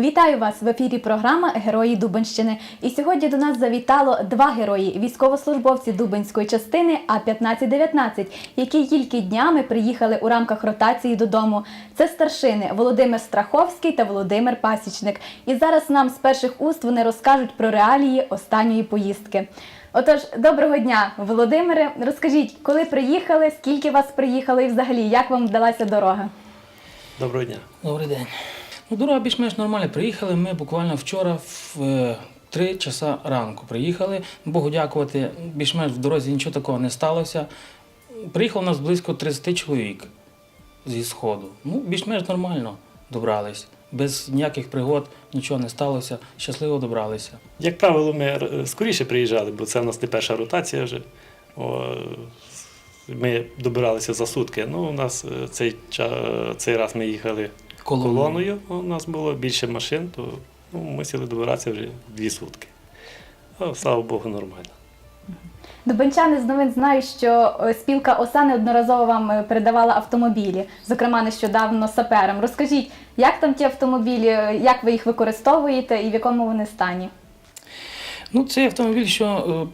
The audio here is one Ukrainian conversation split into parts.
Вітаю вас в ефірі програма Герої Дубенщини. І сьогодні до нас завітало два герої військовослужбовці Дубенської частини А 1519 які тільки днями приїхали у рамках ротації додому. Це старшини Володимир Страховський та Володимир Пасічник. І зараз нам з перших уст вони розкажуть про реалії останньої поїздки. Отож, доброго дня, Володимире. Розкажіть, коли приїхали, скільки вас приїхали, і взагалі як вам вдалася дорога? Доброго дня. Добрий день. Дорога більш-менш нормальна. Приїхали ми буквально вчора в е, 3 часа ранку. Приїхали. Богу дякувати, більш-менш в дорозі нічого такого не сталося. Приїхало нас близько 30 чоловік зі сходу. Ну, більш-менш нормально добрались. Без ніяких пригод нічого не сталося. Щасливо добралися. Як правило, ми скоріше приїжджали, бо це в нас не перша ротація вже. Ми добиралися за сутки. Ну, у нас е, цей, цей раз ми їхали Колоною. колоною. У нас було більше машин, то ну, сіли добиратися вже дві сутки. Слава Богу, нормально. Дубенчани з новин знають, що е, спілка ОСА неодноразово вам е, передавала автомобілі, зокрема нещодавно саперам. Розкажіть, як там ті автомобілі, е, як ви їх використовуєте і в якому вони стані? Ну, цей автомобіль, що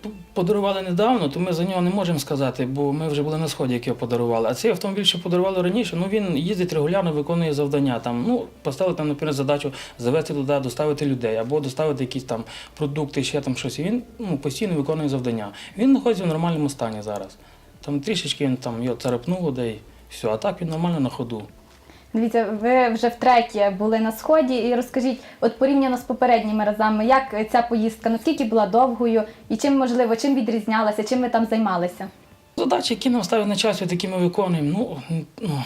е, подарували недавно, то ми за нього не можемо сказати, бо ми вже були на сході, як його подарували. А цей автомобіль, що подарували раніше, ну він їздить регулярно, виконує завдання. Там, ну, поставили там, наприклад, задачу завести туди, доставити людей або доставити якісь там продукти, ще там щось. І він ну, постійно виконує завдання. Він знаходиться в нормальному стані зараз. Там трішечки він там його царапнуло, де й все, а так він нормально на ходу. Дивіться, ви вже втретє були на сході, і розкажіть, от порівняно з попередніми разами, як ця поїздка, наскільки була довгою, і чим можливо, чим відрізнялася, чим ви там займалися? Задачі, які нам ставить начальство, такі ми виконуємо. Ну, ну,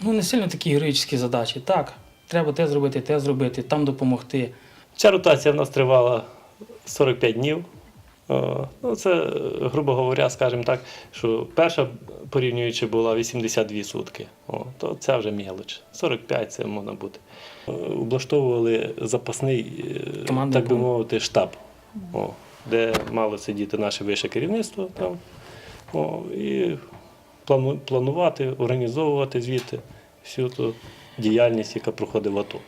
ну не сильно такі героїчні задачі. Так, треба те зробити, те зробити, там допомогти. Ця ротація в нас тривала 45 днів. О, Ну, це, е, грубо говоря, скажімо так, що перша порівнюючи була 82 сутки. О, то ця вже мелоч. 45 це можна бути. Е, Облаштовували запасний, е, Командний так би мовити, штаб, о, де мало сидіти наше вище керівництво там. О, і планувати, організовувати звідти всю ту діяльність, яка проходить в АТО.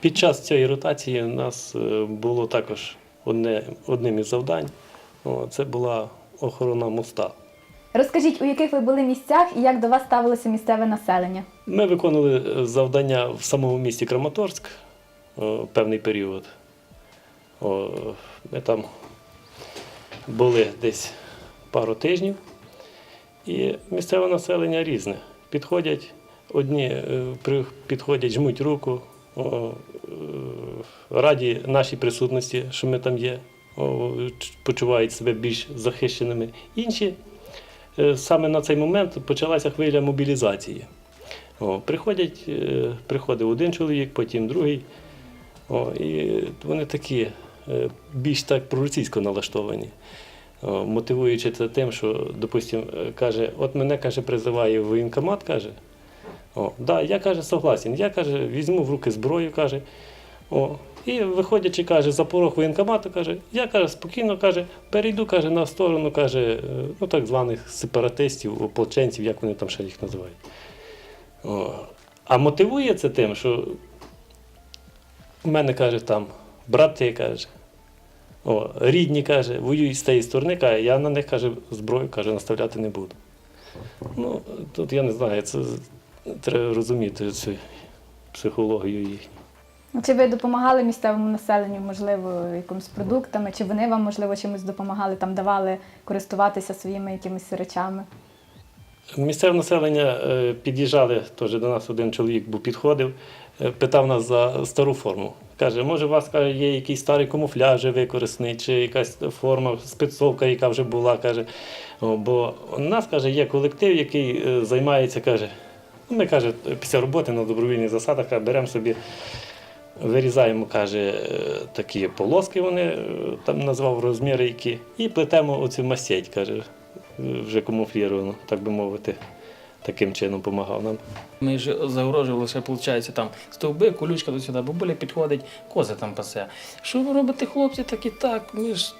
Під час цієї ротації у нас е, було також одне, одним із завдань. Це була охорона моста. Розкажіть, у яких ви були місцях і як до вас ставилося місцеве населення? Ми виконували е, завдання в самому місті Краматорськ певний період. Ми там були десь пару тижнів, і місцеве населення різне. Підходять, одні е, підходять, жмуть руку, е, раді нашій присутності, що ми там є, почувають себе більш захищеними. Інші е, саме на цей момент почалася хвиля мобілізації. О, приходять, е, приходив один чоловік, потім другий. О, і вони такі е, більш так проросійсько налаштовані. О, мотивуючи це тим, що, допустим, е, каже, от мене каже, призиває воєнкомат, каже. О, да, я каже, согласен. Я каже, візьму в руки зброю, каже. О, і виходячи, каже, за порог воєнкомату, каже, я каже, спокійно каже, перейду каже, на сторону каже, е, ну, так званих сепаратистів, ополченців, як вони там ще їх називають. О, а мотивує це тим, що у мене каже там брати, каже, о, рідні каже, воюють з тієї сторони, каже, я на них каже, зброю каже, наставляти не буду. Ну, тут я не знаю, це треба розуміти цю психологію їхню. Чи ви допомагали місцевому населенню, можливо, якимось продуктами, чи вони вам, можливо, чимось допомагали, там давали користуватися своїми якимись речами? Місцеве населення е, під'їжджали теж до нас один чоловік, був підходив, е, питав нас за стару форму. Каже, може, у вас каже, є якийсь старий камуфляж використаний, чи якась форма, спецовка, яка вже була. каже. Бо у нас каже, є колектив, який е, займається, каже, ну, ми каже, після роботи на добровільних засадах беремо собі, вирізаємо, каже, е, такі полоски, вони е, там назвав розміри які, і плетемо оцю масеть, каже, вже камуфліровано, так би мовити, таким чином допомагав нам. Ми ж загрожувалися, виходить, там стовби, колючка до сюди, бабуля підходить, кози там пасе. Що ви робите, хлопці, так і так? Ми ж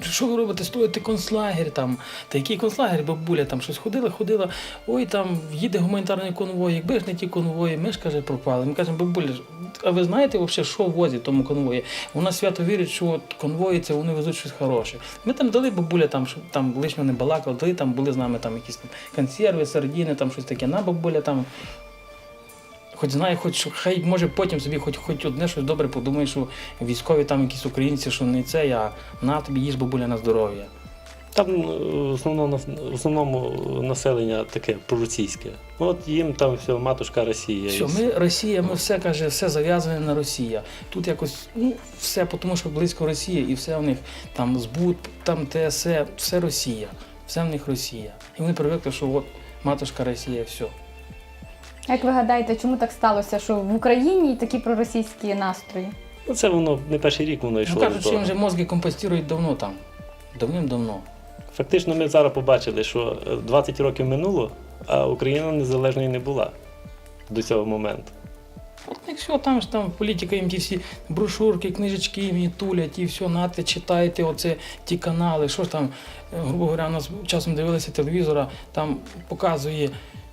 що ви робите, строїте концлагер там. Та який концлагер, бабуля там щось ходила, ходила. Ой, там їде гуманітарний конвой, якби ж не ті конвої, ми ж каже, пропали. Ми кажемо, бабуля, а ви знаєте взагалі, що возять тому конвої? Вона свято вірить, що от конвої це вони везуть щось хороше. Ми там дали бабуля, там, щоб там лишнього не балакали, дали там були з нами там якісь там консерви, сардіни, там щось таке. На бабуля там. Хоч знає, хоч що- хай може потім собі хоч, хоч одне щось добре подумає, що військові там якісь українці, що не це, а на тобі їж бабуля на здоров'я. Там е, в основному, основному населення таке проросійське. От їм там все, матушка Росія. Все, ми Росія, ми все каже, все зав'язане на Росія. Тут якось ну, все, тому що близько Росія, і все в них там збут, там те, все, все Росія. Все в них Росія. І вони привикли, що от матушка Росія, все. Як ви гадаєте, чому так сталося, що в Україні такі проросійські настрої? Ну, це воно не перший рік воно йшло. Ну кажуть, що того. їм вже мозги компостують давно там. Давним-давно. Фактично, ми зараз побачили, що е, 20 років минуло, а Україна незалежною не була до цього моменту. От як все, там ж там політика їм ті всі брошурки, книжечки їм і тулять, і все, нате, читайте, оце ті канали. Що ж там, е, грубо говоря, у нас часом дивилися телевізора, там показує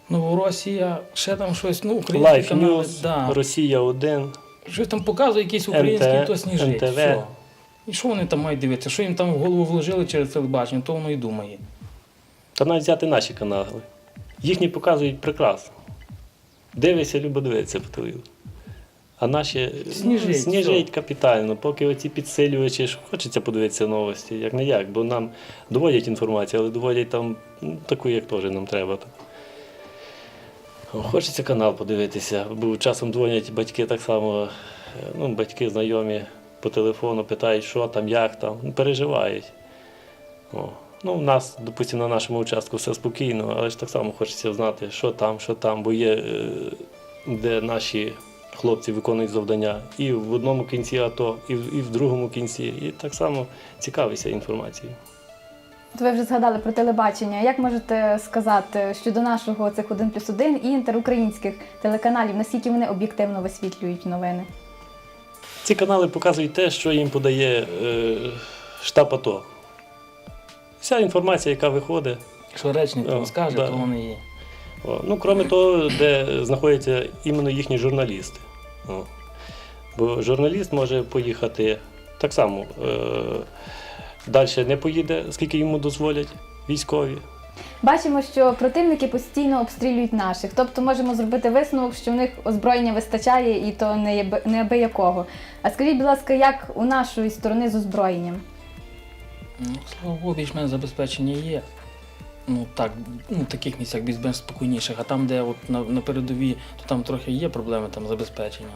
Новоросія, ще там щось, ну, українські Life канали. News, Да. Росія 1. Щось там показує якийсь український, НТ, то сніжить. НТВ. Все. І що вони там мають дивитися? Що їм там в голову вложили через телебачення, то воно і думає. Та навіть взяти наші канали. Їхні показують прекрасно. Дивишся, любо дивитися по телевізору. А наші ну, Сніжить, сніжить капітально, поки оці підсилювачі, що хочеться подивитися новості, як не як, бо нам доводять інформацію, але доводять там ну, таку, як теж нам треба. Хочеться канал подивитися, бо часом дзвонять батьки так само, е, ну, батьки знайомі по телефону, питають, що там, як там, ну, переживають. О. Ну, у нас, допустимо, на нашому участку все спокійно, але ж так само хочеться знати, що там, що там, бо є, е, де наші хлопці виконують завдання і в одному кінці АТО, і в, і в другому кінці. І так само цікавишся інформацією. От ви вже згадали про телебачення. Як можете сказати щодо нашого цих 1 плюс 1 і інтерукраїнських телеканалів, наскільки вони об'єктивно висвітлюють новини? Ці канали показують те, що їм подає е, штаб АТО. Вся інформація, яка виходить. Що речник там скаже, да. то вони є. О, ну, крім того, де знаходяться іменно їхні журналісти. О. Бо журналіст може поїхати так само. Е, далі не поїде, скільки йому дозволять військові. Бачимо, що противники постійно обстрілюють наших, тобто можемо зробити висновок, що в них озброєння вистачає і то неабиякого. А скажіть, будь ласка, як у нашої сторони з озброєнням? Ну, слава Богу, більш-менш забезпечення є. Ну так, ну таких місцях більш-менш спокійніших, а там, де от на, на передовій, то там трохи є проблеми там з забезпеченням.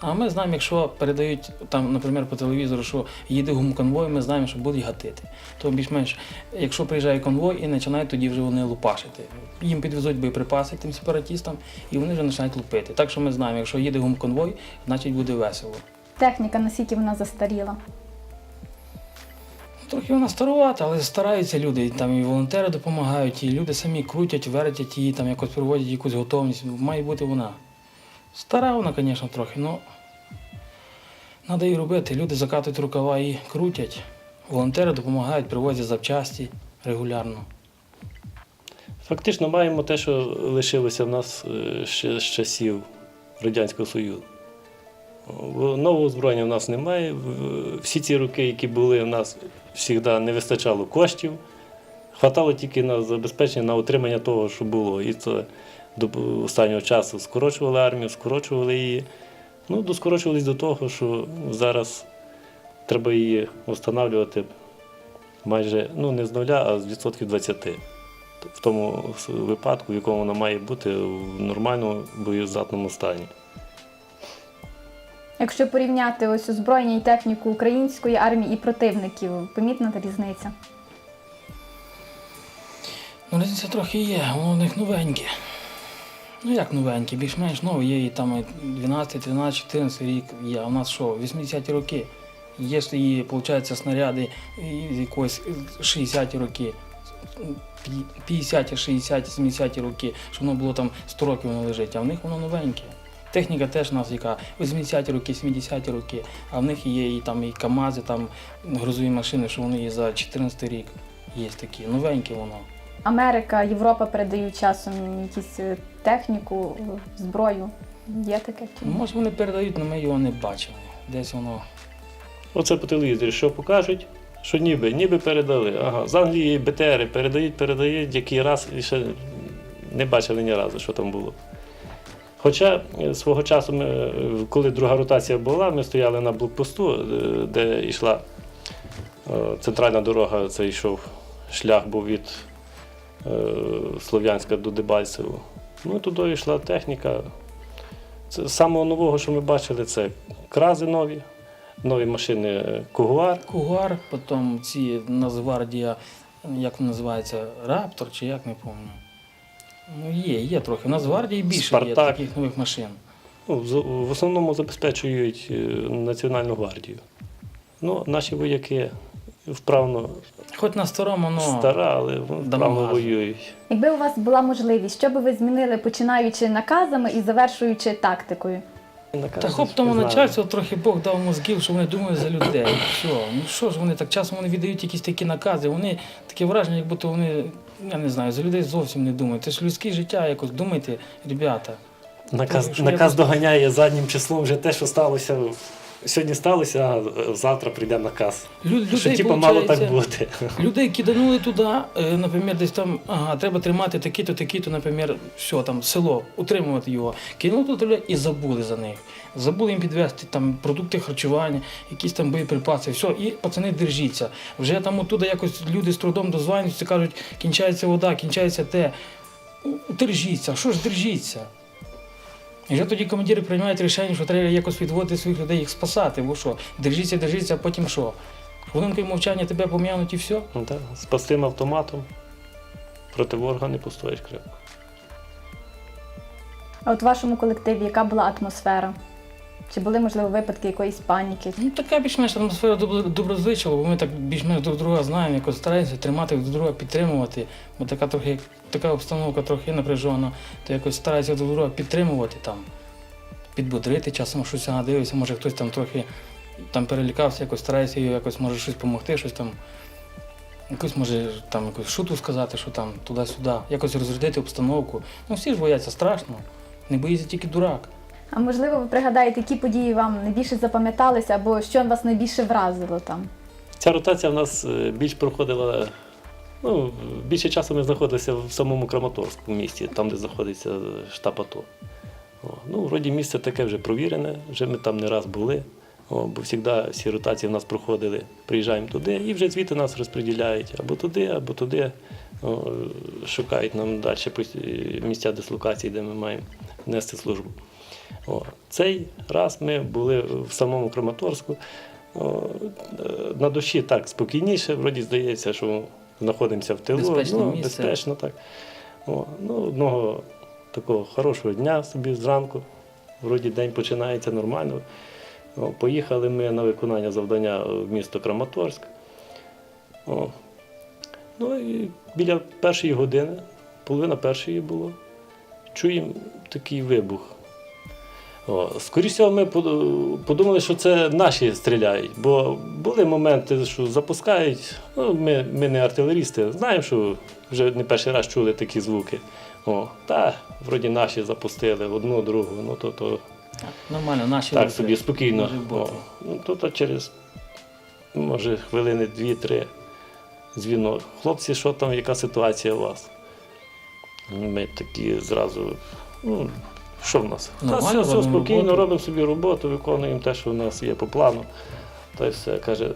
А ми знаємо, якщо передають там, наприклад, по телевізору, що їде гумконвой, ми знаємо, що будуть гатити. То більш-менш, якщо приїжджає конвой і починають тоді вже вони лупашити. Їм підвезуть боєприпаси тим сепаратістам, і вони вже починають лупити. Так що ми знаємо, якщо їде гумконвой, значить буде весело. Техніка, наскільки вона застаріла? Трохи вона старувата, але стараються люди. Там і волонтери допомагають, і люди самі крутять, вертять її, там якось проводять якусь готовність. Має бути вона. Стара вона, звісно, трохи, але треба її робити. Люди закатують рукава і крутять. Волонтери допомагають, привозять запчасті регулярно. Фактично маємо те, що лишилося в нас е, ще з часів Радянського Союзу. Нового озброєння в нас немає. Всі ці роки, які були, в нас завжди не вистачало коштів. Хватало тільки на забезпечення, на утримання того, що було. І це до останнього часу скорочували армію, скорочували її. Ну, доскорочувались до того, що зараз треба її встановлювати майже ну, не з нуля, а з відсотків 20 в тому випадку, в якому вона має бути в нормальному боєздатному стані. Якщо порівняти ось озброєння і техніку української армії і противників, помітна та різниця. Ну, різниця трохи є, воно в них новеньке. Ну як новеньке, більш-менш нове, є і там 12, 13, 14 рік є. У нас що, 80-ті роки. Є ж виходить, снаряди з якоїсь 60-ті роки, 50-ті, 60-ті, 70-ті роки, що воно було там 100 років воно лежить, а в них воно новеньке. Техніка теж у нас яка 80-ті роки, 70-ті роки, а в них є і там і КАМАЗи, там грузові машини, що вони є за 14 рік. Є такі, новенькі воно. Америка, Європа передають часом якісь е, техніку, зброю. Є таке? Може вони передають, але ми його не бачили. Десь воно. Оце по телевізорі, що покажуть, що ніби, ніби передали. Ага, з Англії БТРи передають, передають, який раз і ще не бачили ні разу, що там було. Хоча е, свого часу, ми, е, коли друга ротація була, ми стояли на блокпосту, де йшла центральна дорога, це йшов шлях був від Слов'янська до Дебальцеву. Ну, туди йшла техніка. Це з самого нового, що ми бачили, це крази нові, нові машини е, Кугуар. Потім ці Нацгвардія, як називається, Раптор чи як не пам'ятаю. Ну, є, є трохи. В Нацгвардії більше є таких нових машин. Ну, в основному забезпечують е, Національну гвардію. Ну, наші вояки вправно Хоч на старому, ну, стара, але вправно Дамагаз. воюють. Якби у вас була можливість, що би ви змінили, починаючи наказами і завершуючи тактикою? Та хоп тому начальству трохи Бог дав мозгів, що вони думають за людей. Все. Ну що ж вони так часом вони віддають якісь такі накази. Вони таке враження, як будто вони, я не знаю, за людей зовсім не думають. Це ж людське життя якось думайте, ребята. Наказ, Що наказ доганяє заднім числом вже те, що сталося. Сьогодні сталося, а завтра прийде наказ. Лю- людей, що типу мало так бути. Людей киданули туди, е, наприклад, десь там, ага, треба тримати такі-то, такі-то, наприклад, все, там, село, утримувати його. Кинули туди і забули за них. Забули їм підвести там продукти харчування, якісь там боєприпаси, все, і пацани держіться. Вже там оттуда якось люди з трудом дозванюються, кажуть, кінчається вода, кінчається те. Держіться, що ж держіться? І вже тоді командири приймають рішення, що треба якось відводити своїх людей, їх спасати. Бо що, держіться, держіться, а потім що? Хвилинкою мовчання тебе пом'януть і все. Ну, так, з простим автоматом проти ворога не постоїш крепко. А от в вашому колективі яка була атмосфера? Чи були, можливо, випадки якоїсь паніки? Ну, така більш-менш атмосфера добро- доброзичлива, бо ми так більш-менш друг друга знаємо, якось стараємося тримати друг друга, підтримувати. Бо така трохи така обстановка трохи напряжена, то якось стараємося друг друга підтримувати там, підбодрити, часом щось ага, дивишся, може хтось там трохи там перелякався, якось старається його якось може щось допомогти, щось там. Якусь може там якусь шутку сказати, що там туди-сюди, якось розрядити обстановку. Ну всі ж бояться страшно, не боїться тільки дурак. А можливо, ви пригадаєте, які події вам найбільше запам'яталися, або що вас найбільше вразило там? Ця ротація в нас е, більш проходила. Ну, більше часу ми знаходилися в самому Краматорську місті, там, де знаходиться штаб АТО. О, ну, вроді місце таке вже провірене, вже ми там не раз були. О, бо завжди всі ротації в нас проходили, приїжджаємо туди і вже звідти нас розподіляють або туди, або туди. О, шукають нам далі місця дислокації, де ми маємо нести службу. О, цей раз ми були в самому Краматорську. О, е, на душі так спокійніше, вроді здається, що знаходимося в тилу. Безпечне ну, місце. безпечно так. О, ну, одного такого хорошого дня собі зранку. Вроді день починається нормально. О, поїхали ми на виконання завдання в місто Краматорськ. О. Ну і біля першої години, половина першої було, чуємо такий вибух. О, скоріше ми подумали, що це наші стріляють, бо були моменти, що запускають. Ну, ми, ми не артилерісти, знаємо, що вже не перший раз чули такі звуки. О, та, вроді наші запустили одну, другу, ну то, то Нормально, наші так собі спокійно. О, ну, то, то через може хвилини дві-три дзвінок. Хлопці, що там, яка ситуація у вас? Ми такі зразу. Ну, що в нас? Та Нормально, все, все спокійно, роботу. робимо собі роботу, виконуємо те, що в нас є по плану. Та й все каже,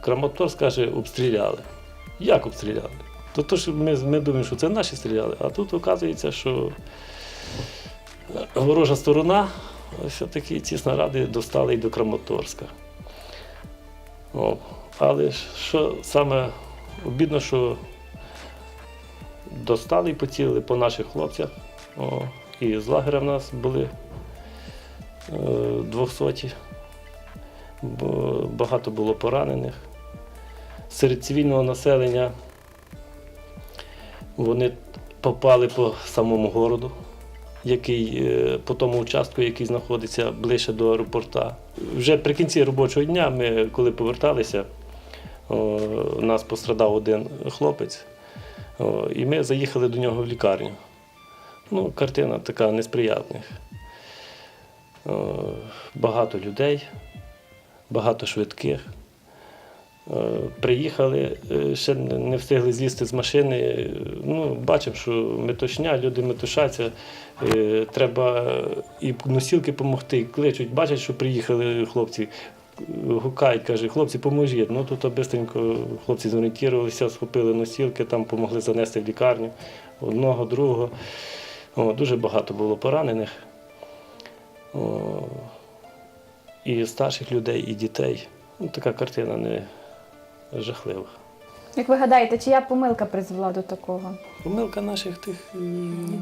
Краматорськ каже, обстріляли. Як обстріляли? То, то що ми, ми думаємо, що це наші стріляли, а тут оказується, що ворожа сторона, все-таки ці снаряди достали і до Краматорська. О, але що саме обідно, що достали і поцілили по наших хлопцях. О, і з лагеря в нас були е, двохсоті. Бо багато було поранених. Серед цивільного населення вони попали по самому городу. який е, по тому участку, який знаходиться ближче до аеропорта. Вже при кінці робочого дня, ми коли поверталися, у нас пострадав один хлопець, і ми заїхали до нього в лікарню. Ну, картина така несприятних. Багато людей, багато швидких. Е, Приїхали, е, ще не встигли злізти з машини. Е, Ну, бачимо, що метушня, люди метушаться. Е, Треба і носілки допомогти, кличуть, бачать, що приїхали хлопці. Гукають, каже, хлопці, поможіть. Ну тут швидко хлопці зорієнтувалися, схопили носілки, там допомогли занести в лікарню одного, другого. О, дуже багато було поранених. О, і старших людей, і дітей. Ну, така картина не жахлива. Як ви гадаєте, чия помилка призвела до такого? Помилка наших тих. е,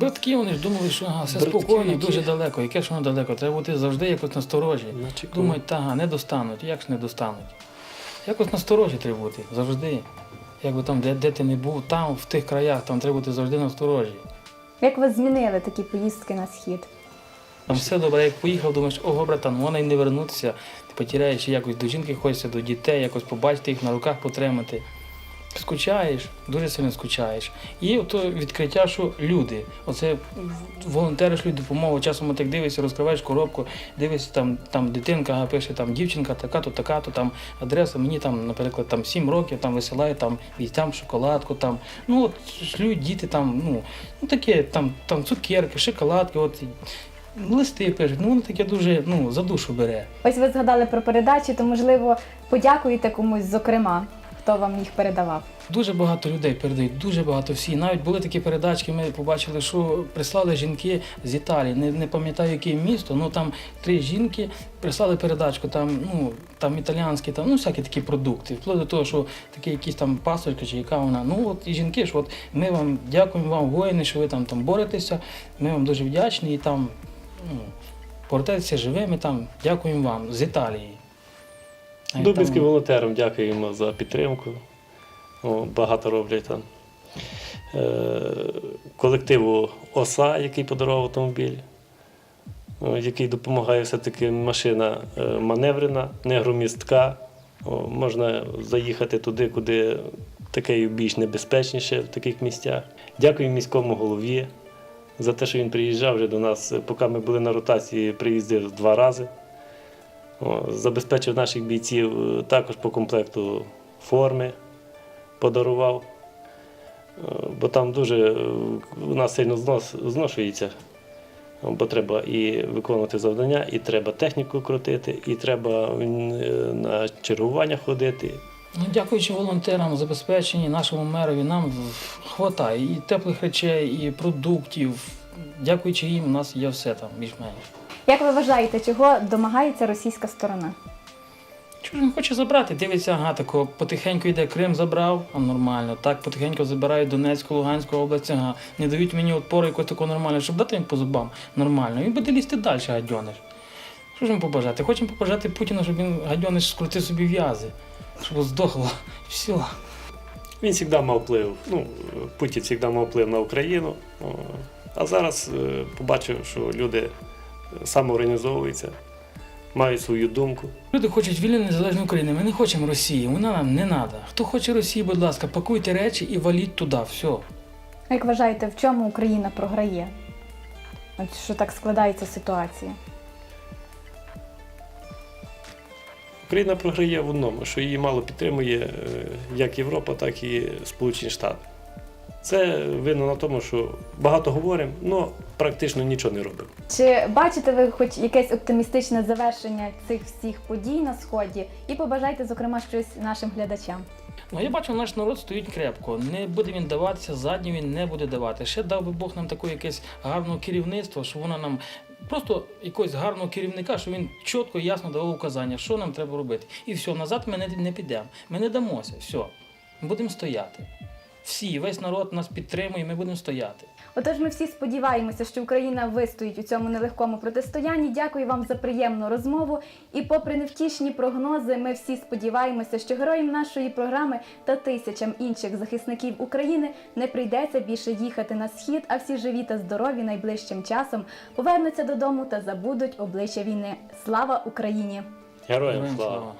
Братки вони ж думали, що ага, все Братки, спокійно, які- дуже далеко. Яке ж воно далеко? Треба бути завжди якось насторожі. Думають, та, ага, не достануть. Як ж не достануть? Якось насторожі треба бути, завжди. Якби там, де, де ти не був, там, в тих краях, там треба бути завжди насторожі. Як ви змінили такі поїздки на схід? Там все добре, як поїхав, думаєш, ого, братан, вона й не вернутися. Ти потеряєш якось до жінки хочеться, до дітей, якось побачити їх на руках потримати. Скучаєш, дуже сильно скучаєш. І ото відкриття, що люди, оце волонтериш люди допомогу, часом так дивишся, розкриваєш коробку, дивишся, там, там дитинка пише, там дівчинка, така-то, така-то, там адреса, мені там, наприклад, там 7 років, там висилає там там шоколадку, там, ну от шлють діти там, ну, ну таке, там, там цукерки, шоколадки, от листи пишуть, ну воно таке дуже ну, за душу бере. Ось ви згадали про передачі, то можливо подякуєте комусь, зокрема, хто вам їх передавав. Дуже багато людей передають, дуже багато всі. Навіть були такі передачки, ми побачили, що прислали жінки з Італії. Не, не пам'ятаю, яке місто, ну там три жінки прислали передачку, там, ну, там італіянські, там, ну, всякі такі продукти. Вплоть до того, що такі якісь там пасочка чи яка вона. Ну от і жінки, що от ми вам дякуємо вам, воїни, що ви там, там боретеся. Ми вам дуже вдячні і там ну, повертайтеся живими, там, дякуємо вам з Італії. Дубинським волонтерам дякуємо за підтримку. О, багато роблять там. Е, колективу ОСА, який подарував автомобіль, о, який допомагає все-таки машина е, маневрена, не громістка. О, можна заїхати туди, куди таке більш небезпечніше в таких місцях. Дякую міському голові за те, що він приїжджав вже до нас. Поки ми були на ротації, приїздив два рази. Забезпечив наших бійців е, також по комплекту форми, подарував. Е, Бо там дуже е, у нас сильно зношується. Бо треба і виконувати завдання, і треба техніку крутити, і треба е, на чергування ходити. Ну, дякуючи волонтерам, забезпеченні нашому мерові, нам вистачає і теплих речей, і продуктів. Дякуючи їм, у нас є все там більш-менш. Як ви вважаєте, чого домагається російська сторона? Чого ж він хоче забрати? Дивиться, ага, тако потихеньку йде Крим забрав, а нормально. Так, потихеньку забирають Донецьку, Луганську область, ага. Не дають мені опору якось такого нормально, щоб дати їм по зубам нормально. Він буде лізти далі, гадьониш. Що ж йому побажати? Хочемо побажати Путіну, щоб він гадьониш скрутив собі в'язи, щоб здохло. Все. Він завжди мав вплив. Ну, Путін завжди мав вплив на Україну. А зараз е, побачив, що люди самоорганізовуються, мають свою думку. Люди хочуть вільної незалежної України. Ми не хочемо Росії, вона нам не треба. Хто хоче Росії, будь ласка, пакуйте речі і валіть туди. Все. Як вважаєте, в чому Україна програє? От що так складається ситуація? Україна програє в одному, що її мало підтримує е, як Європа, так і Сполучені Штати. Це видно на тому, що багато говоримо, але практично нічого не робимо. Чи бачите ви хоч якесь оптимістичне завершення цих всіх подій на сході? І побажайте, зокрема, щось нашим глядачам. Ну, я бачу, наш народ стоїть крепко. Не буде він даватися, заднім він не буде давати. Ще дав би Бог нам таке якесь гарне керівництво, щоб воно нам просто якогось гарного керівника, щоб він чітко і ясно давав указання, що нам треба робити. І все, назад ми не, не підемо. Ми не дамося. Все. Будемо стояти. всі, весь народ нас підтримує, ми будемо стояти. Отож, ми всі сподіваємося, що Україна вистоїть у цьому нелегкому протистоянні. Дякую вам за приємну розмову. І, попри невтішні прогнози, ми всі сподіваємося, що героям нашої програми та тисячам інших захисників України не прийдеться більше їхати на схід, а всі живі та здорові найближчим часом повернуться додому та забудуть обличчя війни. Слава Україні! Героям слава.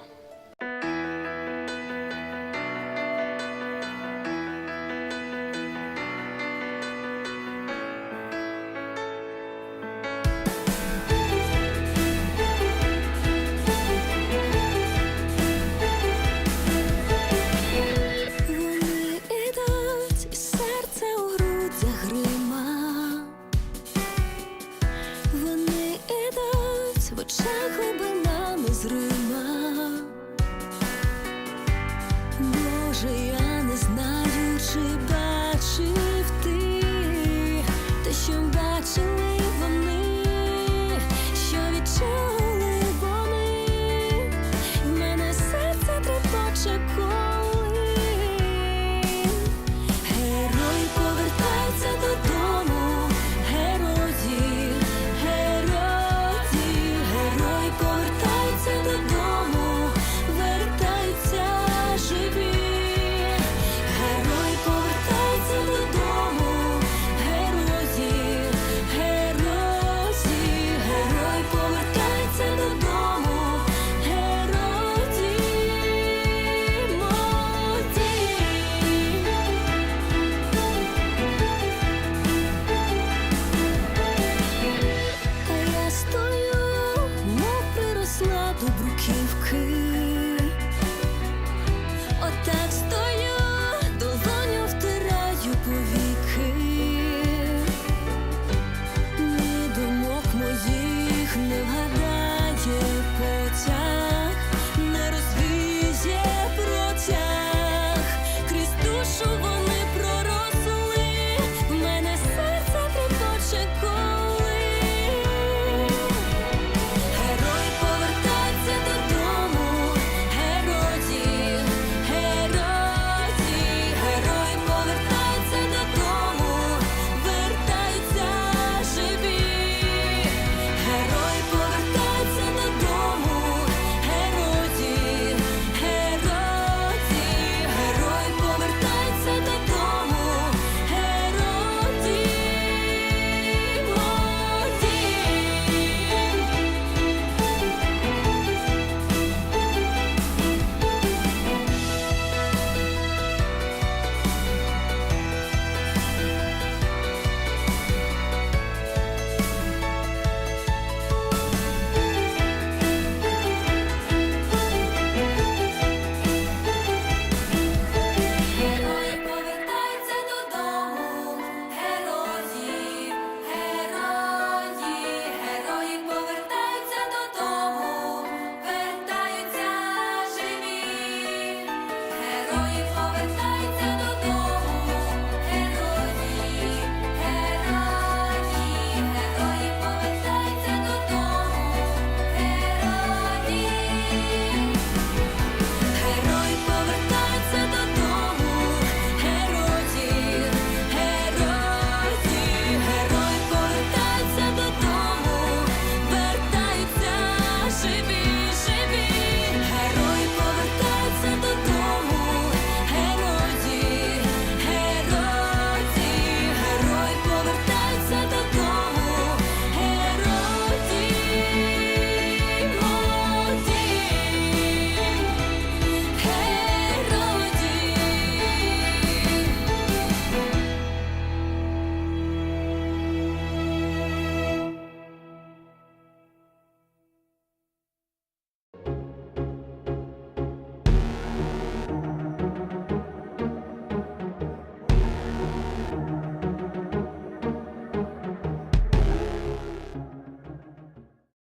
Вони ідуть в очах глибина незрима Боже, я